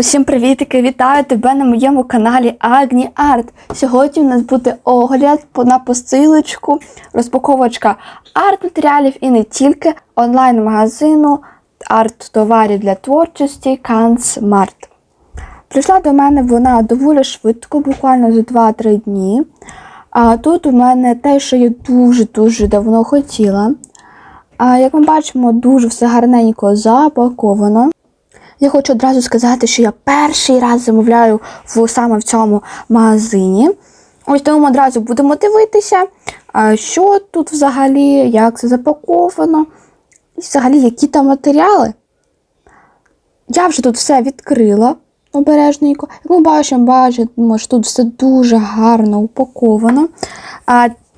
Усім привітики! Вітаю тебе на моєму каналі Агні Арт. Сьогодні в нас буде огляд на посилочку, розпаковочка арт-матеріалів і не тільки онлайн-магазину арт-товарів для творчості Kansmart. Прийшла до мене вона доволі швидко, буквально за 2-3 дні. А тут у мене те, що я дуже-дуже давно хотіла. А як ми бачимо, дуже все гарненько запаковано. Я хочу одразу сказати, що я перший раз замовляю в, саме в цьому магазині. Ось тому одразу будемо дивитися, що тут взагалі, як це запаковано, і взагалі, які там матеріали. Я вже тут все відкрила обережненько. Як ми бачимо, бачимо, що тут все дуже гарно упаковано.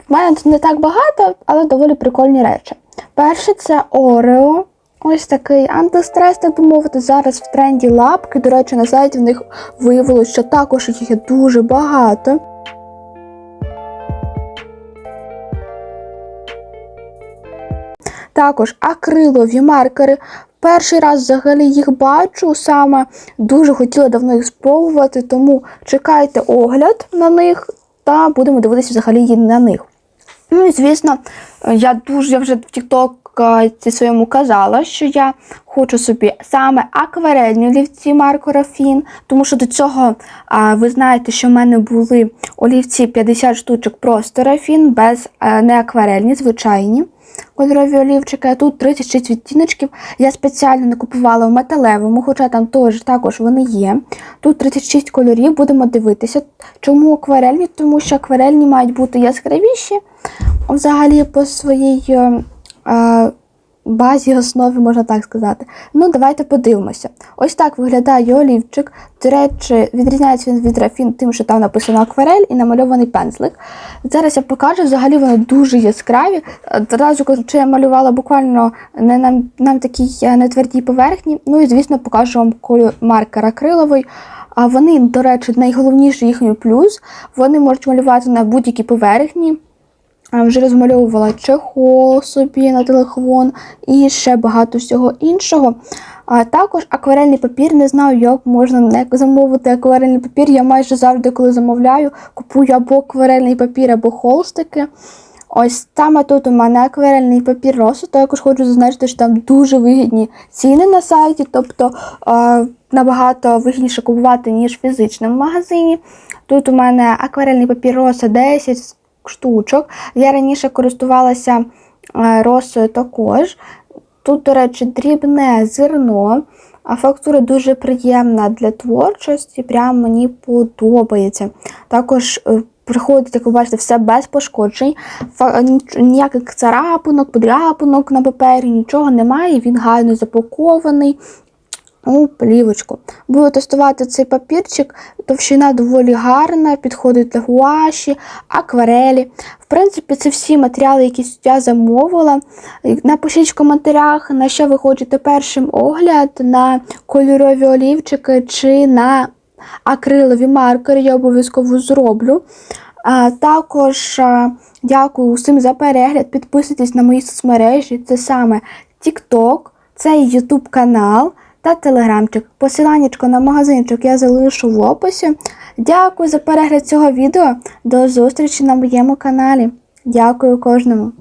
В мене тут не так багато, але доволі прикольні речі. Перше це Орео. Ось такий антистрес, так би мовити, зараз в тренді лапки. До речі, на сайті в них виявилося, що також їх є дуже багато. Також акрилові маркери. Перший раз взагалі їх бачу, саме дуже хотіла давно їх спробувати, тому чекайте огляд на них та будемо дивитися взагалі на них. Ну і звісно, я дуже я вже в TikTok ці своєму казала, що я хочу собі саме акварельні олівці марку Рафін, тому що до цього а, ви знаєте, що в мене були олівці 50 штучок просто Рафін, без а, не акварельні, звичайні кольорові олівчики. А тут 36 відтіночків. Я спеціально не купувала в металевому, хоча там теж також вони є. Тут 36 кольорів, будемо дивитися. Чому акварельні? Тому що акварельні мають бути яскравіші. Взагалі по своїй е, е, базі, основі, можна так сказати. Ну, давайте подивимося. Ось так виглядає олівчик. До речі, відрізняється він від рафін тим, що там написано акварель і намальований пензлик. Зараз я покажу, взагалі вони дуже яскраві. Одразу що я малювала буквально не на, на такій е, нетвердій поверхні. Ну і, звісно, покажу вам кольор маркер акриловий. А вони, до речі, найголовніший їхній плюс. Вони можуть малювати на будь-якій поверхні. Вже розмальовувала чехол собі на телефон і ще багато всього іншого. А також акварельний папір. Не знаю, як можна замовити акварельний папір. Я майже завжди, коли замовляю, купую або акварельний папір, або холстики. Ось саме тут у мене акварельний папір росу. Також хочу зазначити, що там дуже вигідні ціни на сайті, тобто е, набагато вигідніше купувати, ніж в фізичному магазині. Тут у мене акварельний папір роса 10 штучок. Я раніше користувалася е, росою також. Тут, до речі, дрібне зерно, а фактура дуже приємна для творчості, прям мені подобається. Також е, приходить, як ви бачите, все без пошкоджень, ніяких царапинок, подряпинок на папері, нічого немає, він гарно запакований у плівочку. Буду тестувати цей папірчик. Товщина доволі гарна, підходить для гуаші, акварелі. В принципі, це всі матеріали, які я замовила. Напишіть в коментарях, на що ви хочете першим огляд, на кольорові олівчики чи на акрилові маркери. Я обов'язково зроблю. А, також а, дякую усім за перегляд. Підписуйтесь на мої соцмережі. Це саме TikTok, це YouTube канал та телеграмчик. Посиланнячко на магазинчик я залишу в описі. Дякую за перегляд цього відео. До зустрічі на моєму каналі. Дякую кожному.